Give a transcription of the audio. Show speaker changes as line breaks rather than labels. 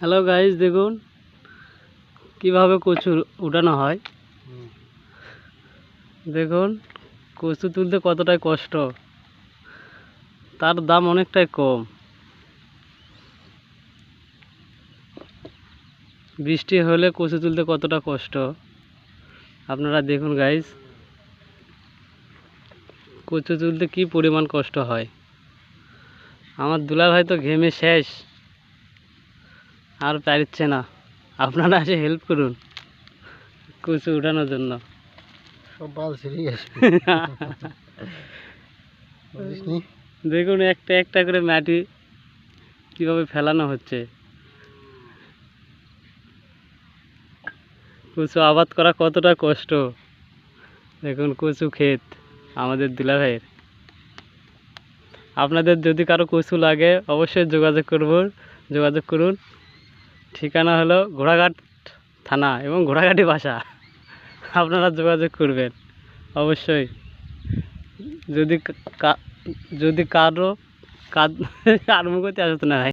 Hello guys দেখুন। কীভাবে কচু উঠানো হয়? দেখুন, কচু তুলতে কতটাই কষ্ট। তার দাম অনেকটাই কম। বৃষ্টি হলে কচু তুলতে কতটা কষ্ট? আপনারা দেখুন গাইস কচু তুলতে কি পরিমাণ কষ্ট হয়? আমার দুলাভাই তো ঘেমে শেষ। আর পারছে না। আপনারা এসে হেল্প করুন। কচু উঠানোর জন্য।
সব বাল ছিঁড়ে
দেখুন একটা একটা করে মাটি কীভাবে ফেলানো হচ্ছে। কচু আবাদ করা কতটা কষ্ট। দেখুন কচু ক্ষেত আমাদের দিলা ভাইয়ের আপনাদের যদি কারও কচু লাগে অবশ্যই যোগাযোগ করব যোগাযোগ করুন। ঠিকানা হলো ঘোড়াঘাট থানা এবং ঘোড়াঘাটি বাসা আপনারা যোগাযোগ করবেন, অবশ্যই। যদি যদি কারও কাদ কার মুখতে আসতো না